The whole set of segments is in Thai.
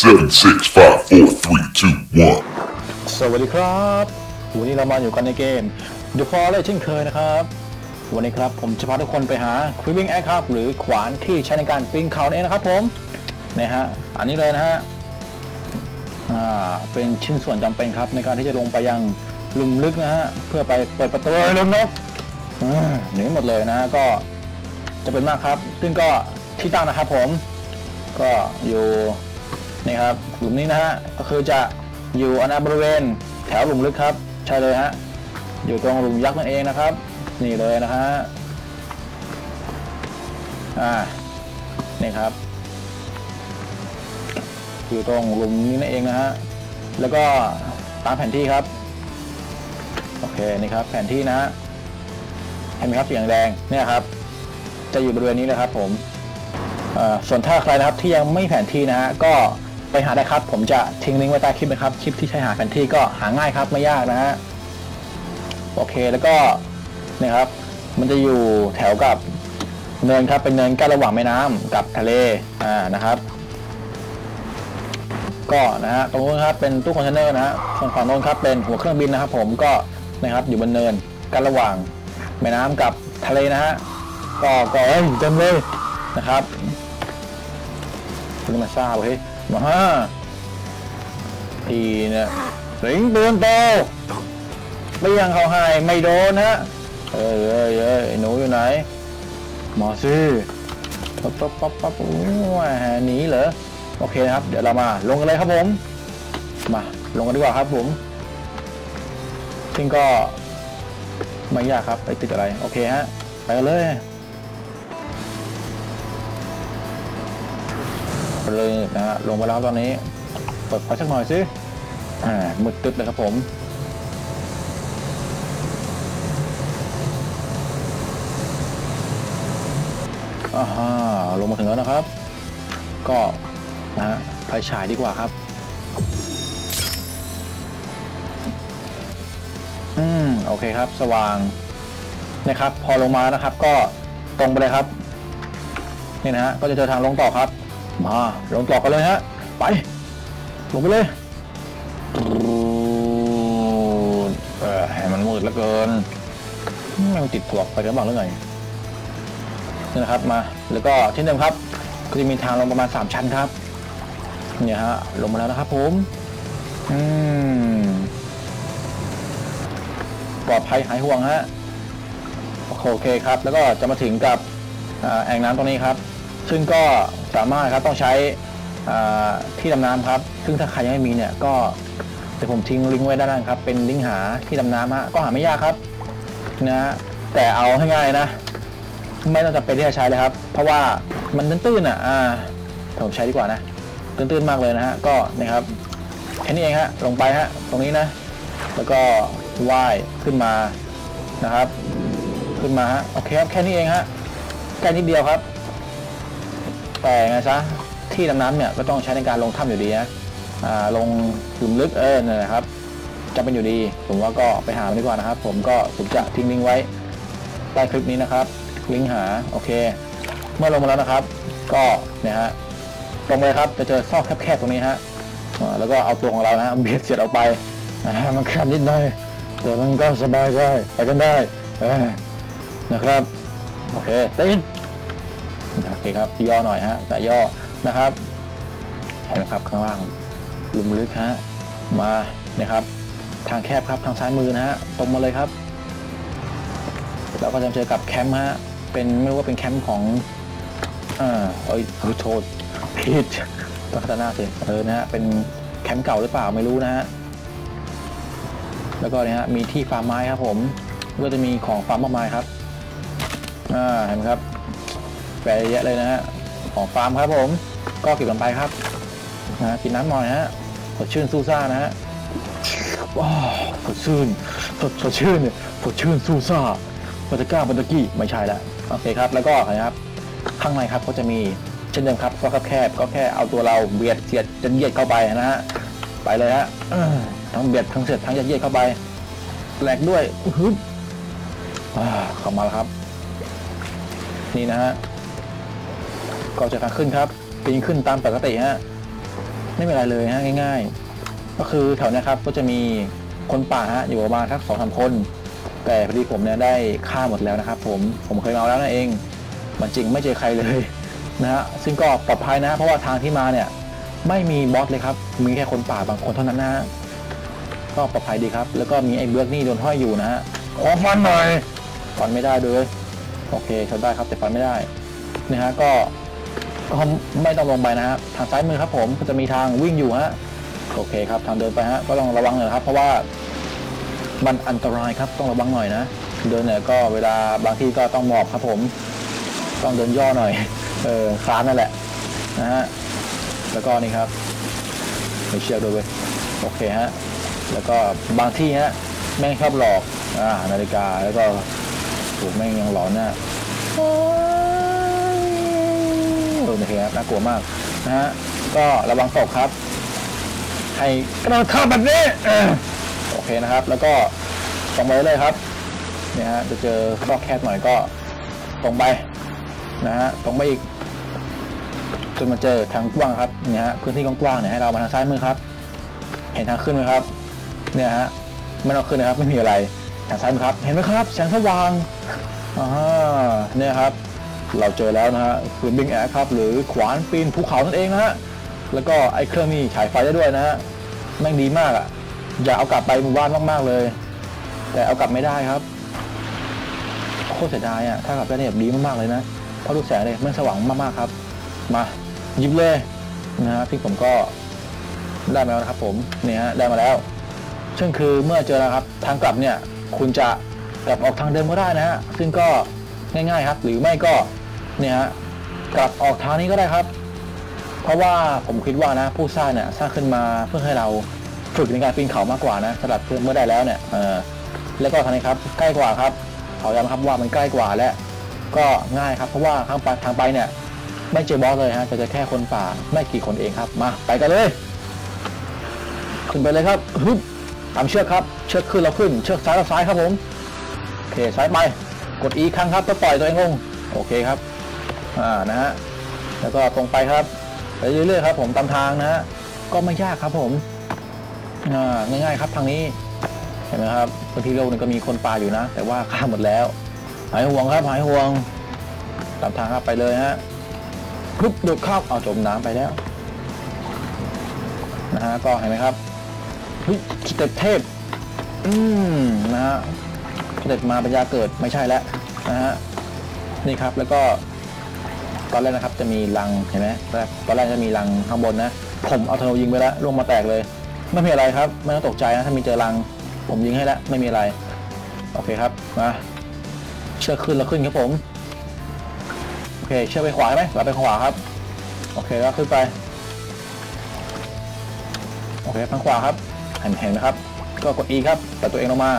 Seven, six, five, four, three, two, one. สวัสดีครับวันนี้เรามาอยู่กันในเกม The Forest เช่นเคยนะครับ วันนี้ครับผมจะพาทุกคนไปหา Creeping Axe ครับหรือขวานที่ใช้ในการปีนเขานั่นเองนะครับผมนะฮะอันนี้เลยนะฮะอ่าเป็นชิ้นส่วนจำเป็นครับ ในการที่จะลงไปยังลุมลึกนะฮะเพื่อไปเปิดประตูให้ลงนกอ่าหนีหมดเลยนะฮะก็จะเป็นมากครับ ซึ่งก็ที่ตั้งนะครับผมก็อยู่ นี่ครับหลุมนี้นะฮะก็คือจะอยู่อนาบริเวณแถวหลุมลึกครับ ใช่เลยฮะอยู่ตรงหลุมยักษ์นั่นเองนะครับ นี่เลยนะฮะอ่านี่ครับอยู่ตรงหลุมนี้นั่นเองนะฮะแล้วก็ตามแผนที่ครับโอเคนี่ครับแผนที่นะฮะเห็นไหมครับสีแดงเนี่ยครับ จะอยู่บริเวณนี้เลยครับผมอ่อส่วนถ้าใครนะครับที่ยังไม่แผนที่นะฮะก็ ไปหาได้ครับ ผมจะทิ้งลิงก์ไว้ใต้คลิปนะครับ คลิปที่ใช้หาแผนที่ก็หาง่ายครับไม่ยากนะฮะโอเคแล้วก็เนี่ยครับ มันจะอยู่แถวกับเนินครับเป็นเนินกั้นระหว่างแม่น้ำกับทะเลอ่านะครับ ก็นะฮะตรงนู้นครับเป็นตู้คอนเทนเนอร์นะฮะส่วนฝั่งโน้นครับเป็นหัวเครื่องบินนะครับ ผมก็นะครับอยู่บนเนินกั้นระหว่างแม่น้ำกับทะเลนะฮะก็ก็เอ้ยเต็มเลยนะครับคุณมาทราบเฮ้ย มาฮะทีเนี่ยสิงเตือนโตไม่ยังเขาให้ไม่โดนฮะเอ้ยเอ้ยเอ้ยไอ้หนูอยู่ไหนหมอซิปั๊บปั๊บปั๊บปั๊บโอ้ยหนีเหรอโอเคนะครับ เดี๋ยวเรามาลงกันเลยครับผม มาลงกันดีกว่าครับผมซึ่งก็ไม่ยากครับไปติดอะไร โอเคฮะ ไปกันเลย เลยนะฮะลงไปแล้วตอนนี้ เปิดไฟสักหน่อยสิอ่ามืดตึ๊บเลยครับผมอ่าฮะลงมาถึงแล้วนะครับ ก็นะฮะไฟฉายดีกว่าครับ อืม โอเคครับ สว่างนะครับ พอลงมานะครับ ก็ตรงไปเลยครับ นี่นะฮะ ก็จะเจอทางลงต่อครับ มาลงต่อกันเลยฮะ ไป ลงไปเลยเออให้มันมืดเหลือเกินไม่งติดปลวไปกันบ้างหรือไงนี่นะครับมา แล้วก็เช่นเดิมครับ ก็จะมีทางลงประมาณ 3 ชั้นครับ เนี่ยฮะ ลงมาแล้วนะครับผมอืมปลอดภัยหายห่วงฮะโอเคครับ แล้วก็จะมาถึงกับแอ่งน้ำตรงนี้ครับ ซึ่งก็ สามารถครับต้องใช้ที่ดำน้ำครับ ซึ่งถ้าใครยังไม่มีเนี่ยก็เดี๋ยวผมทิ้งลิงก์ไว้ด้านล่างครับ เป็นลิงก์หาที่ดำน้ำฮะก็หาไม่ยากครับนะฮะแต่เอาให้ง่ายนะ ไม่ต้องจำเป็นที่จะใช้เลยครับ เพราะว่ามันตื้นๆอะอ่าผมใช้ดีกว่านะตื้นๆมากเลยนะฮะก็นะครับแค่นี้เองฮะลงไปฮะตรงนี้นะ แล้วก็ว่ายขึ้นมานะครับ ขึ้นมาฮะโอเคครับแค่นี้เองฮะแค่นิดเดียวครับ แต่ไงซะที่ดำน้ำเนี่ยก็ต้องใช้ในการลงถ้ำอยู่ดีนะอ่าลงหลุมลึกเออนั่นะครับจะเป็นอยู่ดี ผมว่าก็ไปหามันดีกว่านะครับ ผมก็ผมจะทิ้งลิงก์ไว้ใต้คลิปนี้นะครับ ลิงก์หาโอเค เมื่อลงมาแล้วนะครับ ก็เนี่ยฮะตรงไปเลยครับจะเจอซอกแคบๆตรงนี้ฮะแล้วก็เอาตัวของเรานะฮะเบียดเสียดออกไปนะฮะมันแคบนิดหน่อยแต่มันก็สบายใจไปกันได้นะครับโอเคติด โอเคครับย่อหน่อยฮะแต่ย่อนะครับเห็นไหมครับข้างล่างลุมลึกฮะมานี่ยครับ ทางแคบครับทางซ้ายมือนะฮะตรงมาเลยครับเราก็จะเจอกับแคมป์ฮะเป็นไม่รู้ว่าเป็นแคมป์ของอ่าเอ้ยโทษผิดต้องพัฒนาสิเออนะฮะเป็นแคมป์เก่าหรือเปล่าไม่รู้นะฮะแล้วก็เนี่ยฮะมีที่ฟาร์มไม้ครับผมก็จะมีของฟาร์มมากมายครับอ่าเห็นไหมครับ แปรเยอะเลยนะฮะของฟาร์มครับผม ก็เก็บกันไปครับนะกินน้ำหน่อยฮะสดชื่นสู้ซ่านะฮะสดชื่นสดสดชื่นเนี่ยสดชื่นสู้ซ่าบัตก้าบัตกี้ไม่ใช่ละโอเคครับแล้วก็นะครับข้างในครับก็จะมีเช่นเดิมครับก็แคบก็แค่เอาตัวเราเบียดเสียดจะเยียดเข้าไปนะฮะไปเลยฮะทั้งเบียดทั้งเสียดทั้งจะเยียดเข้าไปแหลกด้วยอื้หืออ่าเข้ามาแล้วครับ นี่นะฮะ ก็จะทาขึ้นครับปีนขึ้นตามปกติฮะไม่เป็นไรเลยฮะง่าย ๆ ก็คือแถวนี้ครับก็จะมีคนป่าฮะอยู่ประมาณสักสองสามคน แต่พอดีผมเนี่ยได้ฆ่าหมดแล้วนะครับ ผมผมเคยมาแล้วนั่นเองมันจริงไม่เจอใครเลยนะฮะซึ่งก็ปลอดภัยนะ เพราะว่าทางที่มาเนี่ยไม่มีบอสเลยครับ มีแค่คนป่าบางคนเท่านั้นนะฮะก็ปลอดภัยดีครับ แล้วก็มีไอ้เบือกนี่โดนห้อยอยู่นะฮะขอฟันหน่อยฟันไม่ได้เลยโอเคชนได้ครับแต่ฟันไม่ได้นะฮะก็็ไม่ต้องลงไปนะฮะทางซ้ายมือครับผมก็จะมีทางวิ่งอยู่ฮะโอเคครับทางเดินไปฮะก็ต้องระวังหน่อยครับเพราะว่ามันอันตรายครับต้องระวังหน่อยนะ เดินเนี่ยก็เวลาบางที่ก็ต้องหมอบครับผม ต้องเดินย่อหน่อยเออคลานนั่นแหละนะฮะแล้วก็นี่ครับมีเชือกด้วยเว้ยโอเคฮะแล้วก็บางที่ฮะแม่งชอบหลอกอ่านาฬิกาแล้วก็ถูกแม่งยังหลอนน่ะโอ้ย โอเคครับน่ากลัวมากนะฮะก็ระวังตกครับ ให้กระโดดข้ามแบบนี้โอเคนะครับ แล้วก็ตรงไปเลยครับเนี่ยฮะจะเจอซอกแคบหน่อยก็ตรงไปนะฮะตรงไปอีกจนมาเจอทางกว้างครับเนี่ยฮะพื้นที่กว้างๆเนี่ยให้เรามาทางซ้ายมือครับ เห็นทางขึ้นไหมครับเนี่ยฮะไม่ต้องขึ้นนะครับไม่มีอะไรทางซ้ายมือครับ เห็นไหมครับแสงสว่างอ่าเนี่ยครับ เราเจอแล้วนะฮะคือบิงแอร์ครับหรือขวานปีนภูเขานั่นเองนะฮะแล้วก็ไอ้เครื่องนี้ฉายไฟได้ด้วยนะฮะแม่งดีมากอะอยากเอากลับไปหมู่บ้านมากๆเลย แต่เอากลับไม่ได้ครับโคตรเสียดายอะถ้ากลับได้เนี่ยดีมากๆเลยนะเพราะลูกแสงเลยมันสว่างมากๆครับ มายิบเลยนะฮะที่ผมก็ได้มาแล้วนะครับ ผมเนี่ยฮะได้มาแล้วซึ่งคือเมื่อเจอแล้วครับ ทางกลับเนี่ยคุณจะกลับออกทางเดิมก็ได้นะฮะซึ่งก็ง่ายๆครับ หรือไม่ก็ เนี่ยฮะกลับออกทางนี้ก็ได้ครับ เพราะว่าผมคิดว่านะผู้สร้างเนี่ยสร้างขึ้นมาเพื่อให้เราฝึกในการปีนเขามากกว่านะสำหรับเมื่อได้แล้วเนี่ยเออแล้วก็ทางนี้ครับใกล้กว่าครับขอย้ำครับว่ามันใกล้กว่าและ ก็ง่ายครับเพราะว่าทางไปทางไปเนี่ยไม่เจอบอสเลยฮะจะเจอแค่คนป่าไม่กี่คนเองครับมาไปกันเลย ขึ้นไปเลยครับฮึบตามเชือกครับเชือกขึ้นเราขึ้น เชือกซ้ายเราซ้ายครับผมโอเคซ้ายไปกดอีครั้งครับก็ปล่อยตัวเองลงโอเคครับ อ่านะฮะแล้วก็ตรงไปครับไปเรื่อยๆครับผมตามทางนะฮะก็ไม่ยากครับผมอ่าง่ายๆครับทางนี้เห็นไหมครับบางทีโลกนึงก็มีคนป่าอยู่นะ แต่ว่าฆ่าหมดแล้ว หายห่วงครับหายห่วงตามทางครับไปเลยฮะปุ๊บโดดข้ามเอาจมน้ำไปแล้วนะฮะก็เห็นไหมครับเฮ้ยสเต็ปเทพอืมนะฮะสเต็ปมาปัญญาเกิดไม่ใช่แล้วนะฮะนี่ครับแล้วก็ ตอนแรกนะครับจะมีรังเห็นไหมตอนแรกจะมีรังข้างบนนะ ผมเอาธนูยิงไปแล้วลงมาแตกเลย ไม่มีอะไรครับ ไม่ต้องตกใจนะถ้ามีเจอรัง ผมยิงให้แล้วไม่มีอะไร โอเคครับมาเชือกขึ้นแล้วขึ้นครับผมโอเคเชือกไปขวาใช่ไหมเราไปขวาครับ โอเคแล้วขึ้นไปโอเคทางขวาครับเห็นเห็นนะครับ ก็กด E ครับแต่ตัวเองลงมา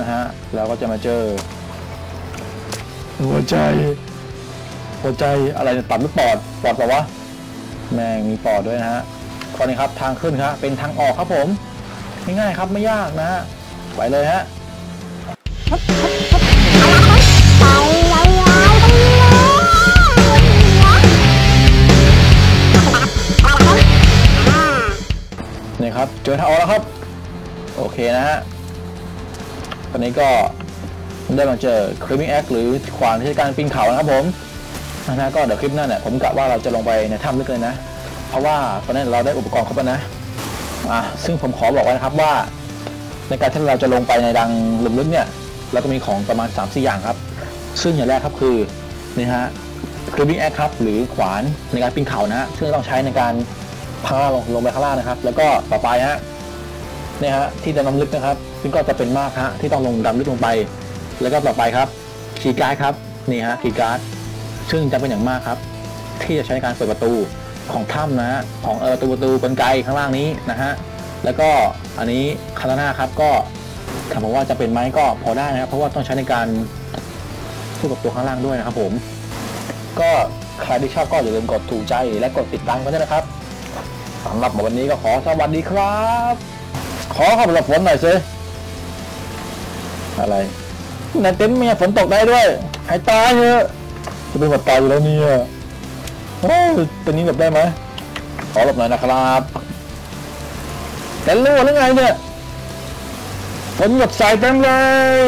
นะฮะแล้วก็จะมาเจอหัวใจ หัวใจอะไรเนี่ยตับหรือปอดปอดเปล่าวะแม่งมีปอดด้วยนะฮะข้อนี้ครับทางขึ้นครับเป็นทางออกครับผมง่ายๆครับไม่ยากนะฮะไปเลยฮะนี่ครับเจอทางออกแล้วครับ โอเคนะฮะตอนนี้ก็ได้มาเจอ Climbing Axe หรือขวานที่การปีนเขานะครับผม นะฮะก็เดี๋ยวคลิปหน้าเนี่ยผมกะว่าเราจะลงไปในถ้ำลึกเลยนะ เพราะว่าตอนนี้เราได้อุปกรณ์ครบแล้วนะอะซึ่งผมขอบอกไว้นะครับว่า ในการที่เราจะลงไปในดังหลุมลึกเนี่ยเราก็มีของประมาณ3-4อย่างครับ ซึ่งอย่างแรกครับคือนี่ฮะ Climbing Axe ครับหรือขวานในการปีนเขานะฮะซึ่งต้องใช้ในการพาลงลงไปข้างล่างนะครับ แล้วก็ต่อไปฮะเนี่ยฮะที่ดำน้ำลึกนะครับ ซึ่งก็จะเป็นมากฮะที่ต้องลงดำลึกลงไป แล้วก็ต่อไปครับคีย์การ์ดครับนี่ฮะคีย์การ์ด ซึ่งจะเป็นอย่างมากครับ ที่จะใช้ในการเปิดประตูของถ้ำนะฮะของเออประตูประตูกลไกข้างล่างนี้นะฮะแล้วก็อันนี้คาตาน่าครับก็ถามผมว่าจะเป็นไหมก็พอได้นะครับเพราะว่าต้องใช้ในการสู้กับตัวข้างล่างด้วยนะครับผม ก็ใครที่ชอบก็อย่าลืมกดถูกใจและกดติดตามกันด้วยนะครับสำหรับวันนี้ก็ขอสวัสดีครับ ขอขอบฝนหน่อยสิอะไรในเต็นท์มีฝนตกได้ด้วย ให้ตายเถอะ จะเป็นหมดตายอยู่แล้วเนี่ยโอ้ยตัวนี้หลบได้ไหมขอหลบหน่อยนะครับแต่รู้วหรือไงเนี่ยฝนหยดใส่เต็มเลย